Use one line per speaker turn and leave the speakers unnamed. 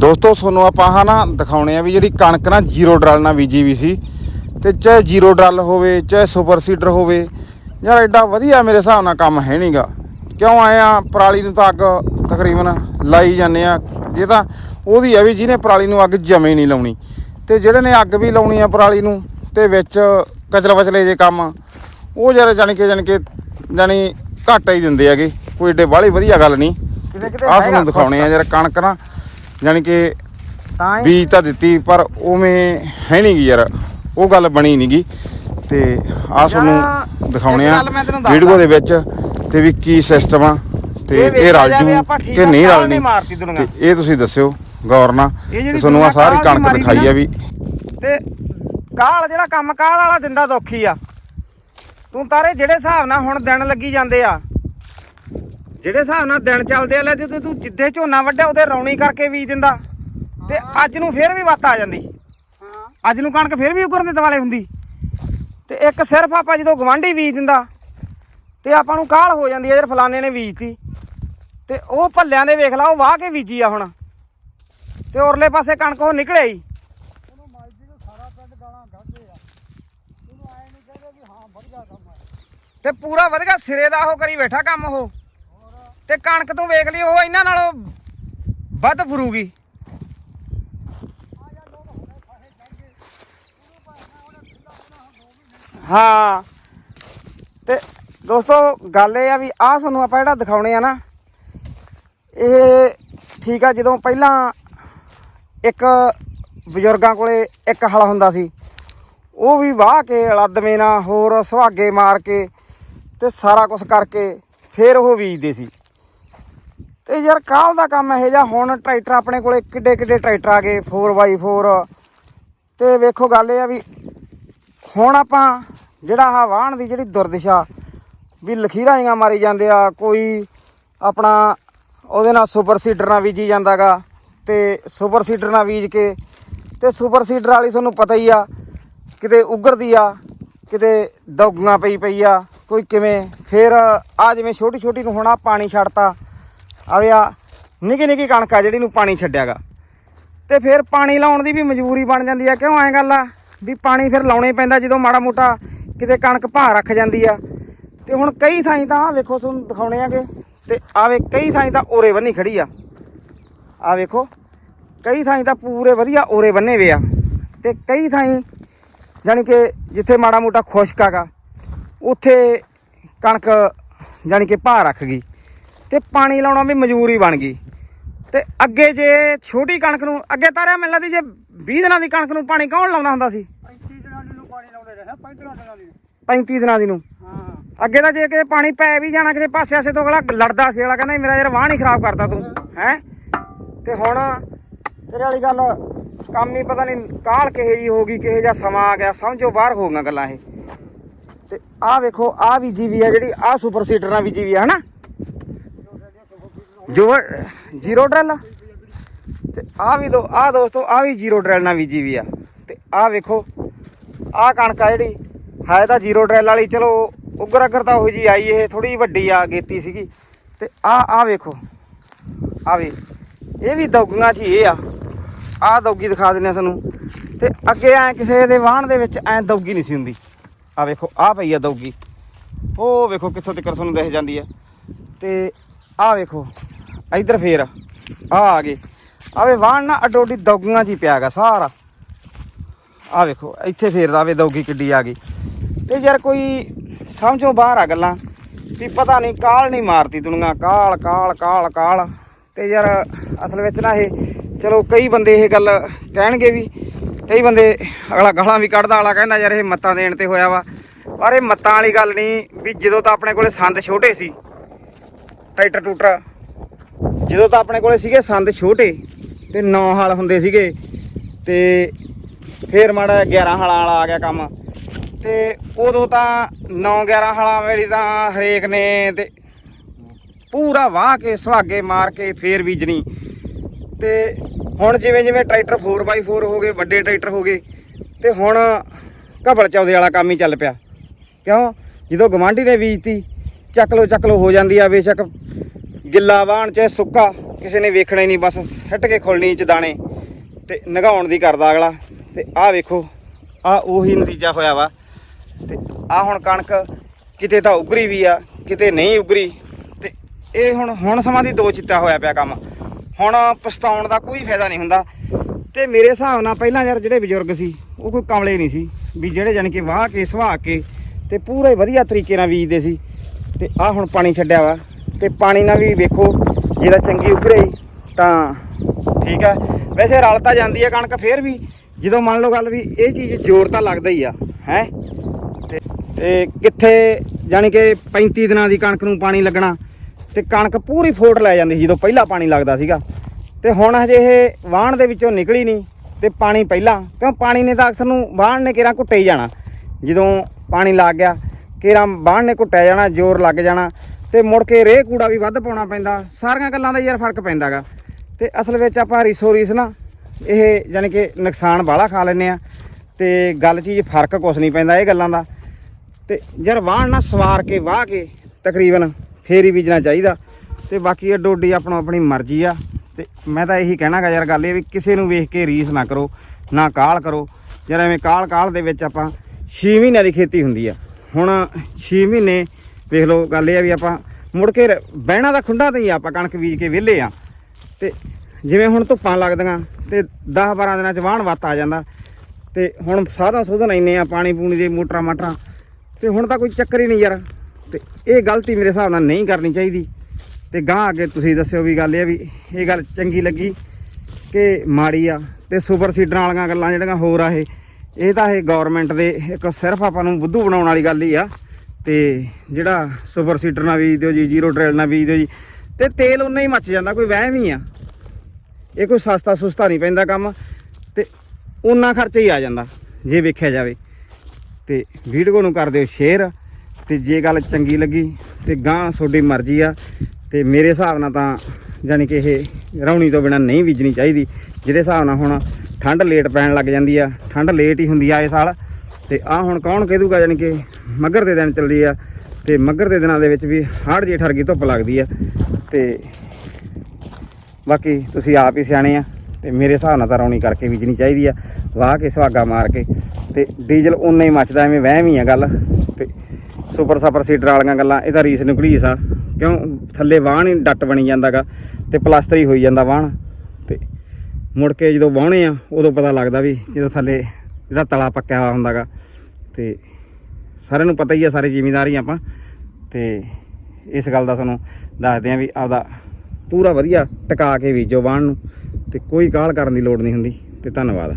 ਦੋਸਤੋ ਤੁਹਾਨੂੰ ਆਪਾਂ ਆਹ ਨਾ ਦਿਖਾਉਣੇ ਆ ਵੀ ਜਿਹੜੀ ਕਣਕ ਨਾ ਜ਼ੀਰੋ ਡਰਲ ਨਾਲ ਬੀਜੀ ਵੀ ਸੀ ਤੇ ਚਾਹੇ ਜ਼ੀਰੋ ਡਰਲ ਹੋਵੇ ਚਾਹੇ ਸੁਪਰ ਸੀਡਰ ਹੋਵੇ ਯਾਰ ਐਡਾ ਵਧੀਆ ਮੇਰੇ ਹਿਸਾਬ ਨਾਲ ਕੰਮ ਹੈ ਨਹੀਂਗਾ ਕਿਉਂ ਆਏ ਆ? ਪਰਾਲੀ ਨੂੰ ਤਾਂ ਅੱਗ ਤਕਰੀਬਨ ਲਾਈ ਜਾਂਦੇ ਆ। ਜੇ ਤਾਂ ਉਹਦੀ ਆ ਵੀ ਜਿਹਨੇ ਪਰਾਲੀ ਨੂੰ ਅੱਗ ਜਮੇ ਨਹੀਂ ਲਾਉਣੀ। ਤੇ ਜਿਹੜੇ ਨੇ ਅੱਗ ਵੀ ਲਾਉਣੀ ਆ ਪਰਾਲੀ ਨੂੰ ਤੇ ਵਿੱਚ ਕਚਲ ਵਚਲੇ ਜੇ ਕੰਮ ਉਹ ਯਾਰ ਜਾਣੀ ਕਿ ਜਾਣੀ ਕਿ ਜਾਣੀ ਘਾਟਾ ਹੀ ਦਿੰਦੇ ਹੈਗੇ। ਕੋਈ ਏਡੇ ਬਾਹਲੀ ਵਧੀਆ ਗੱਲ ਨਹੀਂ। ਆਹ ਤੁਹਾਨੂੰ ਦਿਖਾਉਣੇ ਆ ਯਾਰ ਕਣਕ ਨਾ। ਜਾਣੀ ਕਿ
ਤਾਂ ਹੀ
ਬੀਜ ਤਾਂ ਦਿੱਤੀ ਪਰ ਉਵੇਂ ਹੈ ਨਹੀਂ ਗੀ ਯਾਰ। ਉਹ ਗੱਲ ਬਣੀ ਨਹੀਂ ਗੀ। ਤੇ ਆਹ ਤੁਹਾਨੂੰ ਦਿਖਾਉਣੇ ਆ
ਗੱਲ ਮੈਂ ਤੈਨੂੰ ਦੱਸਦਾ।
ਵੀਡੀਓ ਦੇ ਵਿੱਚ ਤੇ ਵੀ ਕੀ ਸਿਸਟਮ ਆ। ਤੇ
ਇਹ
ਇਹ
ਵੇਖਿਆ
ਰਲ
ਜਾਵੇ
ਜੂ
ਆਪਾਂ ਠੀਕ
ਕਿ
ਆ,
ਨਹੀਂ ਰਲਣੀ।
ਨਹੀਂ ਮਾਰਤੀ ਦੁਨੀਆ।
ਤੇ ਇਹ ਤੁਸੀਂ ਦੱਸਿਓ ਗੌਰ ਨਾਲ।
ਇਹ ਜਿਹੜੀ
ਤੇ ਤੁਹਾਨੂੰ ਆ
ਦੁਨੀਆ
ਸਾਰੀ
ਕਾਲ ਦੀ
ਕਣਕ
ਮਾਰੀ
ਦਿਖਾਈ ਆ ਵੀ।
ਤੇ ਕਾਲ ਜਿਹੜਾ ਕੰਮ ਕਾਲ ਵਾਲਾ ਦਿੰਦਾ ਦੁੱਖੀ ਆ। ਤੂੰ ਤਾਰੇ ਜਿਹੜੇ ਹਿਸਾਬ ਨਾਲ ਹੁਣ ਦਿਨ ਲੱਗੀ ਜਾਂਦੇ ਆ ਜਿਹੜੇ ਹਿਸਾਬ ਨਾਲ ਦਿਨ ਚੱਲਦੇ ਆ ਲੈ ਤੇ ਤੂੰ ਜਿੱਦੇ ਝੋਨਾ ਵੱਢਿਆ ਉਹਦੇ ਰੌਣੀ ਕਰਕੇ ਬੀਜ ਦਿੰਦਾ। ਤੇ ਅੱਜ ਨੂੰ ਫੇਰ ਵੀ ਵੱਤ ਆ ਜਾਂਦੀ। ਅੱਜ ਨੂੰ ਕਣਕ ਫੇਰ ਵੀ ਉਗਰਨ ਦੇ ਦਿਵਾਲੇ ਹੁੰਦੀ। ਤੇ ਇੱਕ ਸਿਰਫ ਆਪਾਂ ਜਦੋਂ ਗਵਾਂਢੀ ਬੀਜ ਦਿੰਦਾ ਤੇ ਆਪਾਂ ਨੂੰ ਕਾਲ ਹੋ ਜਾਂਦੀ ਆ ਯਾਰ ਫਲਾਣੇ ਨੇ ਬੀਜਤੀ। ਤੇ ਉਹ ਭੱਲਿਆਂ ਦੇ ਵੇਖ ਲਾ ਉਹ ਵਾਹ ਕੇ ਬੀਜੀ ਆ ਹੁਣ। ਤੇ ਉਰਲੇ ਪਾਸੇ ਕਣਕ ਉਹ ਨਿਕਲੇ ਹੀ। ਤੇ ਪੂਰਾ ਵਧੀਆ ਸਿਰੇ ਦਾ ਉਹ ਕਰੀ ਬੈਠਾ ਕੰਮ ਉਹ। ਤੇ ਕਣਕ ਤੋਂ ਵੇਖ ਲਈ, ਉਹ ਇਹਨਾਂ ਨਾਲੋਂ ਵੱਧ ਫਰੂਗੀ। ਹਾਂ। ਤੇ ਦੋਸਤੋ, ਗੱਲ ਇਹ ਆ ਵੀ ਆਹ ਤੁਹਾਨੂੰ ਆਪਾਂ ਜਿਹੜਾ ਦਿਖਾਉਣੇ ਆ ਨਾ, ਇਹ ਠੀਕ ਆ, ਜਦੋਂ ਪਹਿਲਾਂ ਇੱਕ ਬਜ਼ੁਰਗਾਂ ਕੋਲੇ ਇੱਕ ਹਲ ਹੁੰਦਾ ਸੀ, ਉਹ ਵੀ ਵਾਹ ਕੇ ਲੱਦਵੇਂ ਨਾਲ ਹੋਰ ਸੁਹਾਗੇ ਮਾਰ ਕੇ ਤੇ ਸਾਰਾ ਕੁਝ ਕਰਕੇ ਫਿਰ ਉਹ ਬੀਜਦੇ ਸੀ। ਤੇ ਯਾਰ ਕਾਲ ਦਾ ਕੰਮ ਇਹੋ ਜਿਹਾ? ਹੁਣ ਟਰੈਕਟਰ ਆਪਣੇ ਕੋਲੇ ਕਿੱਡੇ ਕਿੱਡੇ ਟਰੈਕਟਰ ਆ ਗਏ 4x4 ਤੇ ਵੇਖੋ ਗੱਲ ਇਹ ਆ ਵੀ ਹੁਣ ਆਪਾਂ ਜਿਹੜਾ ਆ ਵਾਹਣ ਦੀ ਜਿਹੜੀ ਦੁਰਦਸ਼ਾ ਵੀ ਲਖੀਰਾਂ ਜਿਹੀਆਂ ਮਾਰੀ ਜਾਂਦੇ ਆ, ਕੋਈ ਆਪਣਾ ਉਹਦੇ ਨਾਲ ਸੁਪਰ ਸੀਡਰ ਨਾਲ ਬੀਜੀ ਜਾਂਦਾਗਾ, ਤੇ ਸੁਪਰ ਸੀਡਰ ਨਾਲ ਬੀਜ ਕੇ, ਤੇ ਸੁਪਰ ਸੀਡਰ ਵਾਲੀ ਤੁਹਾਨੂੰ ਪਤਾ ਹੀ ਆ, ਕਿਤੇ ਉਗਰਦੀ ਆ, ਕਿਤੇ ਦੌਗੀਆਂ ਪਈ ਪਈ ਆ, ਕੋਈ ਕਿਵੇਂ? ਫਿਰ ਆ ਜਿਵੇਂ ਛੋਟੀ ਛੋਟੀ ਨੂੰ ਹੁਣ ਆ ਪਾਣੀ ਛੱਡਤਾ ਆਵੇ ਆ ਨਿੱਕੀ ਨਿੱਕੀ ਕਣਕ ਆ ਜਿਹੜੀ ਨੂੰ ਪਾਣੀ ਛੱਡਿਆਗਾ। ਤੇ ਫਿਰ ਪਾਣੀ ਲਾਉਣ ਦੀ ਵੀ ਮਜਬੂਰੀ ਬਣ ਜਾਂਦੀ ਆ। ਕਿਉਂ ਐਂ ਗੱਲ ਆ? ਵੀ ਪਾਣੀ ਫਿਰ ਲਾਉਣੇ ਪੈਂਦਾ ਜਦੋਂ ਮਾੜਾ ਮੋਟਾ ਕਿਤੇ ਕਣਕ ਭਾਰ ਰੱਖ ਜਾਂਦੀ ਆ। ਤੇ ਹੁਣ ਕਈ ਥਾਈਂ ਤਾਂ ਆਹ ਵੇਖੋ ਤੁਹਾਨੂੰ ਦਿਖਾਉਣੇ ਆਗੇ। ਤੇ ਆਵੇ ਕਈ ਥਾਈਂ ਤਾਂ ਓਰੇ ਬੰਨੀ ਖੜੀ ਆ। ਆ ਵੇਖੋ, ਕਈ ਥਾਈਂ ਤਾਂ ਪੂਰੇ ਵਧੀਆ ਓਰੇ ਬੰਨੇ ਵੇ ਆ। ਤੇ ਕਈ ਥਾਈਂ ਜਾਣੀ ਕਿ ਜਿੱਥੇ ਮਾੜਾ ਮੋਟਾ ਖੁਸ਼ਕ ਆਗਾ, ਉੱਥੇ ਕਣਕ ਜਾਣੀ ਕਿ ਭਾਰ ਰੱਖ ਗਈ। ਤੇ ਪਾਣੀ ਲਾਉਣਾ ਵੀ ਮਜਬੂਰੀ ਬਣ ਗਈ। ਤੇ ਅੱਗੇ ਜੇ ਛੋਟੀ ਕਣਕ ਨੂੰ ਅੱਗੇ ਤਾਰਿਆ ਮੈਨੂੰ ਲੱਗਦੀ ਜੇ 20 ਦਿਨਾਂ ਦੀ ਕਣਕ ਨੂੰ ਪਾਣੀ ਕੌਣ ਲਾਉਂਦਾ ਹੁੰਦਾ ਸੀ?
35 ਦਿਨਾਂ ਦੀ ਨੂੰ ਪਾਣੀ ਲਾਉਂਦੇ ਰਹੇ 35 ਦਿਨਾਂ ਦੀ।
35 ਦਿਨਾਂ ਦੀ ਨੂੰ।
ਹਾਂ।
ਅੱਗੇ ਤਾਂ ਜੇ ਕਿ ਪਾਣੀ ਪੈ ਵੀ ਜਾਣਾ ਕਿਤੇ ਪਾਸੇ ਆਸੇ ਤੋਂ ਅਗਲਾ ਲੜਦਾ ਸੀ ਅਗਲਾ ਕਹਿੰਦਾ ਮੇਰਾ ਯਾਰ ਵਾਹ ਨਹੀਂ ਖਰਾਬ ਕਰਦਾ ਤੂੰ ਹੈ? ਤੇ ਹੁਣ ਤੇਰੇ ਵਾਲੀ ਗੱਲ ਕੰਮ ਹੀ ਪਤਾ ਨਹੀਂ ਕਾਲ ਕਿਹੇ ਜੀ ਹੋ ਗਈ ਕਿਹੇ ਜਿਹਾ ਸਮਾਂ ਆ ਗਿਆ ਸਮਝੋ ਬਾਹਰ ਹੋ ਗਈਆਂ ਗੱਲਾਂ ਇਹ। ਤੇ ਆਹ ਵੇਖੋ ਆਹ ਵੀ ਆ ਜਿਹੜੀ ਆਹ ਸੁਪਰ ਸੀਡਰ ਨਾਲ ਵੀ ਆ ਹਨਾ? ਜੋ ਜ਼ੀਰੋ ਡਰਲ ਤੇ ਆਹ ਵੀ ਦੋ ਆਹ ਦੋਸਤੋ, ਆਹ ਵੀ ਜ਼ੀਰੋ ਡਰਲ ਨਾਲ ਬੀਜੀ ਵੀ ਆ। ਤੇ ਆਹ ਵੇਖੋ, ਆਹ ਕਣਕ ਆ ਜਿਹੜੀ, ਹੈ ਤਾਂ ਜ਼ੀਰੋ ਡਰੈਲ ਵਾਲੀ। ਚਲੋ, ਉਗਰ ਅਗਰ ਤਾਂ ਉਹ ਜੀ ਆਈ, ਇਹ ਥੋੜੀ ਵੱਡੀ ਆ, ਗੇਤੀ ਸੀਗੀ। ਤੇ ਆ ਆ ਵੇਖੋ ਆ ਵੀ, ਇਹ ਵੀ ਦੌਗੀਆਂ 'ਚ ਹੀ ਇਹ ਆ। ਆ ਦੌਗੀ ਦਿਖਾ ਦਿੰਨੇ ਆ ਤੁਹਾਨੂੰ। ਤੇ ਅੱਗੇ ਐ ਕਿਸੇ ਦੇ ਵਾਹਣ ਦੇ ਵਿੱਚ ਐ ਦੌਗੀ ਨਹੀਂ ਸੀ ਹੁੰਦੀ। ਆ ਵੇਖੋ ਆ ਪਈ ਆ ਦੌਗੀ। ਉਹ ਵੇਖੋ ਕਿੱਥੋਂ ਤੱਕ ਤੁਹਾਨੂੰ ਦਿਖ ਜਾਂਦੀ ਆ। ਤੇ ਆ ਵੇਖੋ ਇੱਧਰ ਫੇਰ, ਆ ਆ ਗਏ। ਆਵੇ ਵਾਹਣ ਨਾ, ਅੱਡੋ ਅੱਡੀ ਦੌਗੀਆਂ 'ਚ ਹੀ ਪਿਆਗਾ ਸਾਰਾ। ਆ ਵੇਖੋ, ਇੱਥੇ ਫੇਰ ਦਾਵੇ ਦੌਗੀ ਕਿੱਡੀ ਆ ਗਈ। ਤੇ ਯਾਰ ਕੋਈ ਸਮਝੋ ਬਾਹਰ ਆ ਗੱਲਾਂ, ਵੀ ਪਤਾ ਨਹੀਂ ਕਾਲ ਨਹੀਂ ਮਾਰਤੀ ਦੁਨੀਆ, ਕਾਲ ਕਾਲ ਕਾਲ ਕਾਲ। ਤੇ ਯਾਰ ਅਸਲ ਵਿੱਚ ਨਾ ਇਹ, ਚਲੋ ਕਈ ਬੰਦੇ ਇਹ ਗੱਲ ਕਹਿਣਗੇ ਵੀ, ਕਈ ਬੰਦੇ ਅਗਲਾ ਗਾਲਾਂ ਵੀ ਕੱਢਦਾ, ਅਗਲਾ ਕਹਿੰਦਾ ਯਾਰ ਇਹ ਮੱਤਾਂ ਦੇਣ ਤੇ ਹੋਇਆ ਵਾ। ਪਰ ਇਹ ਮੱਤਾਂ ਵਾਲੀ ਗੱਲ ਨਹੀਂ, ਵੀ ਜਦੋਂ ਤਾਂ ਆਪਣੇ ਕੋਲੇ ਸੰਦ ਛੋਟੇ ਸੀ ਟਰੈਕਟਰ ਟੂਟਰ ਜਦੋਂ ਤਾਂ ਆਪਣੇ ਕੋਲੇ ਸੀਗੇ ਸੰਦ ਛੋਟੇ ਤੇ 9 ਹਾਲ ਹੁੰਦੇ ਸੀਗੇ ਤੇ ਫੇਰ ਮਾੜਾ 11 ਹਾਲਾਂ ਵਾਲਾ ਆ ਗਿਆ ਕੰਮ। ਤੇ ਉਦੋਂ ਤਾਂ 9 11 ਹਾਲਾਂ ਵੇਲੇ ਤਾਂ ਹਰੇਕ ਨੇ ਤੇ ਪੂਰਾ ਵਾਹ ਕੇ, ਸੁਹਾਗੇ ਮਾਰ ਕੇ ਫੇਰ ਬੀਜਣੀ। ਤੇ ਹੁਣ ਜਿਵੇਂ ਜਿਵੇਂ ਟਰੈਕਟਰ 4x4 ਹੋ ਗਏ, ਵੱਡੇ ਟਰੈਕਟਰ ਹੋ ਗਏ, ਤੇ ਹੁਣ ਘਬਲ ਚੌਦੇ ਵਾਲਾ ਕੰਮ ਹੀ ਚੱਲ ਪਿਆ। ਕਿਉਂ? ਜਦੋਂ ਗਵਾਂਢੀ ਨੇ ਬੀਜਤੀ, ਚੱਕ ਲੋ ਚੱਕ ਲੋ ਹੋ ਜਾਂਦੀ ਆ ਬੇਸ਼ੱਕ। ਗਿੱਲਾ ਵਾਹਣ ਚਾਹੇ ਸੁੱਕਾ, ਕਿਸੇ ਨੇ ਵੇਖਣਾ ਹੀ ਨਹੀਂ, ਬਸ ਸਿੱਟ ਕੇ ਖੁੱਲਣੀ ਚ ਦਾਣੇ ਤੇ ਨਗਾਉਣ ਦੀ ਕਰਦਾ ਅਗਲਾ। ਤੇ ਆਹ ਵੇਖੋ, ਆਹ ਉਹੀ ਨਤੀਜਾ ਹੋਇਆ ਵਾ। ਤੇ ਆਹ ਹੁਣ ਕਣਕ ਕਿਤੇ ਤਾਂ ਉਗਰੀ ਵੀ ਆ, ਕਿਤੇ ਨਹੀਂ ਉਗਰੀ। ਤੇ ਇਹ ਹੁਣ ਹੁਣ ਸਮਾਂ ਦੀ ਦੋ ਚਿੱਤਾ ਹੋਇਆ ਪਿਆ ਕੰਮ। ਹੁਣ ਪਛਤਾਉਣ ਦਾ ਕੋਈ ਫਾਇਦਾ ਨਹੀਂ ਹੁੰਦਾ। ਤੇ ਮੇਰੇ ਹਿਸਾਬ ਨਾਲ ਪਹਿਲਾਂ ਯਾਰ ਜਿਹੜੇ ਬਜ਼ੁਰਗ ਸੀ, ਉਹ ਕੋਈ ਕਮਲੇ ਨਹੀਂ ਸੀ। ਵੀ ਜਿਹੜੇ ਜਾਣੀ ਕਿ ਵਾਹ ਕੇ ਸੁਹਾ ਕੇ ਤੇ ਪੂਰੇ ਵਧੀਆ ਤਰੀਕੇ ਨਾਲ ਬੀਜਦੇ ਸੀ। ਤੇ ਆਹ ਹੁਣ ਪਾਣੀ ਛੱਡਿਆ ਵਾ। ਤੇ ਪਾਣੀ ਨਾਲ ਵੀ ਵੇਖੋ ਜੇ ਤਾਂ ਚੰਗੀ ਉਭਰੇ ਤਾਂ ਠੀਕ ਹੈ। ਵੈਸੇ ਰਲ ਤਾਂ ਜਾਂਦੀ ਹੈ ਕਣਕ, ਫੇਰ ਵੀ ਜਦੋਂ ਮੰਨ ਲਓ ਗੱਲ ਵੀ ਇਹ ਚੀਜ਼ ਜ਼ੋਰ ਤਾਂ ਲੱਗਦਾ ਹੀ ਆ, ਹੈ? ਤੇ ਕਿੱਥੇ ਜਾਣੀ ਕਿ 35 ਦਿਨਾਂ ਦੀ ਕਣਕ ਨੂੰ ਪਾਣੀ ਲੱਗਣਾ ਤੇ ਕਣਕ ਪੂਰੀ ਫੋਟ ਲੈ ਜਾਂਦੀ ਸੀ ਜਦੋਂ ਪਹਿਲਾਂ ਪਾਣੀ ਲੱਗਦਾ ਸੀਗਾ। ਤੇ ਹੁਣ ਹਜੇ ਇਹ ਵਾਹਣ ਦੇ ਵਿੱਚੋਂ ਨਿਕਲੀ ਨਹੀਂ ਤੇ ਪਾਣੀ ਪਹਿਲਾਂ, ਕਿਉਂ ਪਾਣੀ ਨੇ ਤਾਂ ਅਕਸਰ ਨੂੰ ਵਾਹਣ ਨੇ ਕਿਹੜਾ ਘੁੱਟੇ ਹੀ ਜਾਣਾ। ਜਦੋਂ ਪਾਣੀ ਲੱਗ ਗਿਆ ਕਿਹੜਾ ਵਾਹਣ ਨੇ ਘੁੱਟਿਆ ਜਾਣਾ, ਜ਼ੋਰ ਲੱਗ ਜਾਣਾ ਤੇ ਮੁੜ ਕੇ ਰੇਹ ਕੂੜਾ ਵੀ ਵੱਧ ਪਾਉਣਾ ਪੈਂਦਾ। ਸਾਰੀਆਂ ਗੱਲਾਂ ਦਾ ਯਾਰ ਫ਼ਰਕ ਪੈਂਦਾਗਾ। ਤੇ ਅਸਲ ਵਿੱਚ ਆਪਾਂ ਰੀਸੋ ਰੀਸ ਨਾ, ਇਹ ਜਾਣੀ ਕਿ ਨੁਕਸਾਨ ਬਾਹਲਾ ਖਾ ਲੈਨੇ ਆ। ਤੇ ਗੱਲ ਚੀਜ਼ ਫ਼ਰਕ ਕੁਛ ਨਹੀਂ ਪੈਂਦਾ ਇਹ ਗੱਲਾਂ ਦਾ। ਤੇ ਯਾਰ ਵਾਹਣ ਨਾ ਸਵਾਰ ਕੇ, ਵਾਹ ਕੇ ਤਕਰੀਬਨ ਫੇਰ ਹੀ ਬੀਜਣਾ ਚਾਹੀਦਾ। ਤੇ ਬਾਕੀ ਇਹ ਡੋਡੀ ਆਪਣੋ ਆਪਣੀ ਮਰਜ਼ੀ ਆ। ਤੇ ਮੈਂ ਤਾਂ ਇਹੀ ਕਹਿਣਾਗਾ ਯਾਰ ਗੱਲ ਇਹ ਵੀ ਕਿਸੇ ਨੂੰ ਵੇਖ ਕੇ ਰੀਸ ਨਾ ਕਰੋ, ਨਾ ਕਾਲ ਕਰੋ। ਯਾਰ ਐਵੇਂ ਕਾਲ ਕਾਲ ਦੇ ਵਿੱਚ ਆਪਾਂ 6 ਮਹੀਨਿਆਂ ਦੀ ਖੇਤੀ ਹੁੰਦੀ ਆ। ਹੁਣ 6 ਮਹੀਨੇ ਵੇਖ ਲਓ, ਗੱਲ ਇਹ ਆ ਵੀ ਆਪਾਂ ਮੁੜ ਕੇ ਬਹਿਣਾ ਦਾ ਖੁੰਡਾ ਤੇ ਹੀ ਆਪਾਂ ਕਣਕ ਬੀਜ ਕੇ ਵਿਹਲੇ ਆ। ਤੇ ਜਿਵੇਂ ਹੁਣ ਧੁੱਪਾਂ ਲੱਗਦੀਆਂ ਤੇ 10 12 ਦਿਨਾਂ ਚ ਵਾਹਣ ਵੱਤ ਆ ਜਾਂਦਾ, ਤੇ ਹੁਣ ਸਾਧਨ ਸੋਧਨ ਇੰਨੇ ਆ, ਪਾਣੀ ਪੂਣੀ ਦੇ, ਮੋਟਰਾਂ ਮਾਟਰਾਂ, ਤੇ ਹੁਣ ਤਾਂ ਕੋਈ ਚੱਕਰ ਹੀ ਨਹੀਂ ਯਾਰ। ਤੇ ਇਹ ਗਲਤੀ ਮੇਰੇ ਹਿਸਾਬ ਨਾਲ ਨਹੀਂ ਕਰਨੀ ਚਾਹੀਦੀ। ਤੇ ਗਾਂ ਅੱਗੇ ਤੁਸੀਂ ਦੱਸਿਓ ਵੀ ਗੱਲ ਇਹ ਵੀ ਇਹ ਗੱਲ ਚੰਗੀ ਲੱਗੀ ਕਿ ਮਾੜੀ ਆ, ਤੇ ਸੁਪਰ ਸੀਡਰਾਂ ਵਾਲੀਆਂ ਗੱਲਾਂ ਜਿਹੜੀਆਂ ਹੋਰ ਆ ਇਹ ਇਹ ਤਾਂ ਇਹ ਗਵਰਨਮੈਂਟ ਦੇ ਇੱਕ ਸਿਰਫ ਆਪਾਂ ਨੂੰ ਬੁੱਧੂ ਬਣਾਉਣ ਵਾਲੀ ਗੱਲ ਹੀ ਆ। ਤੇ ਜਿਹੜਾ ਸੁਪਰ ਸੀਡਰ ਨਾਲ ਬੀਜ ਦਿਓ ਜੀ, ਜ਼ੀਰੋ ਟ੍ਰੇਲ ਨਾਲ ਬੀਜ ਦਿਓ ਜੀ, ਤੇ ਤੇਲ ਉਨਾ ਹੀ ਮੱਚ ਜਾਂਦਾ, ਕੋਈ ਵਹਿਮ ਹੀ ਆ। ਇਹ ਕੋਈ ਸਸਤਾ ਸੁਸਤਾ ਨਹੀਂ ਪੈਂਦਾ ਕੰਮ, ਤੇ ਉਨਾ ਖਰਚਾ ਹੀ ਆ ਜਾਂਦਾ, ਜੇ ਵੇਖਿਆ ਜਾਵੇ। ਤੇ ਵੀਡੀਓ ਨੂੰ ਕਰ ਦਿਓ ਸ਼ੇਅਰ, ਤੇ ਜੇ ਗੱਲ ਚੰਗੀ ਲੱਗੀ, ਤੇ ਗਾਂ ਤੁਹਾਡੀ ਮਰਜ਼ੀ ਆ, ਤੇ ਮੇਰੇ ਹਿਸਾਬ ਨਾਲ ਤਾਂ ਯਾਨੀ ਕਿ ਇਹ ਰੌਣੀ ਤੋਂ ਬਿਨਾ ਨਹੀਂ ਬੀਜਣੀ ਚਾਹੀਦੀ। ਜਿਹਦੇ ਹਿਸਾਬ ਨਾਲ ਹੁਣ ਠੰਡ ਲੇਟ ਪੈਣ ਲੱਗ ਜਾਂਦੀ ਆ, ਠੰਡ ਲੇਟ ਹੀ ਹੁੰਦੀ ਆ ਇਹ ਸਾਲ। ਤੇ ਆ ਹੁਣ ਕੌਣ ਕਹਿ ਦੂਗਾ ਯਾਨੀ ਕਿ ਮੱਗਰ ਦੇ ਦਿਨ ਚੱਲਦੀ ਆ ਤੇ ਮੱਗਰ ਦੇ ਦਿਨਾਂ ਦੇ ਵਿੱਚ ਵੀ ਹਾੜ ਜੇਠ ਠਰਗੀ ਧੁੱਪ ਲੱਗਦੀ ਆ ਤੇ ਬਾਕੀ ਤੁਸੀਂ ਆਪ ਹੀ ਸਿਆਣੇ ਆ ਤੇ ਮੇਰੇ ਹਿਸਾਬ ਨਾਲ ਤਾਂ ਰੌਣੀ ਕਰਕੇ ਬੀਜਣੀ ਚਾਹੀਦੀ ਆ, ਵਾਹ ਕੇ ਸੁਹਾਗਾ ਮਾਰ ਕੇ ਤੇ ਡੀਜ਼ਲ ਉਨਾ ਹੀ ਮੱਚਦਾ, ਐਵੇਂ ਵਹਿਮ ਹੀ ਆ ਗੱਲ ਤੇ ਸੁਪਰ ਸਪਰ ਸੀਡਰ ਵਾਲੀਆਂ ਗੱਲਾਂ, ਇਹ ਤਾਂ ਰੀਸ ਨੂੰ ਘੜੀਸ ਆ। ਕਿਉਂ? ਥੱਲੇ ਵਾਹਣ ਹੀ ਡੱਟ ਬਣੀ ਜਾਂਦਾਗਾ ਤੇ ਪਲਾਸਟਰ ਹੀ ਹੋਈ ਜਾਂਦਾ ਵਾਹਣ ਤੇ ਮੁੜ ਕੇ ਜਦੋਂ ਵਾਹੁਣੇ ਆ, ਉਦੋਂ ਪਤਾ ਲੱਗਦਾ ਵੀ ਜਦੋਂ ਥੱਲੇ ਜਿਹੜਾ ਤਲਾ ਪੱਕਿਆ ਹੋਇਆ ਹੁੰਦਾਗਾ। ਤੇ ਸਾਰਿਆਂ ਨੂੰ ਪਤਾ ਹੀ ਆ, ਸਾਰੇ ਜ਼ਿਮੀਂਦਾਰ ਹੀ ਆਪਾਂ। ਤੇ ਇਸ ਗੱਲ ਦਾ ਤੁਹਾਨੂੰ ਦੱਸਦੇ ਆ ਵੀ ਆਪਦਾ ਪੂਰਾ ਵਧੀਆ ਟਿਕਾ ਕੇ ਬੀਜੋ ਵਾਹਣ ਨੂੰ। ਤੇ ਕੋਈ ਕਾਹਲ ਕਰਨ ਦੀ ਲੋੜ ਨਹੀਂ ਹੁੰਦੀ। ਤੇ ਧੰਨਵਾਦ।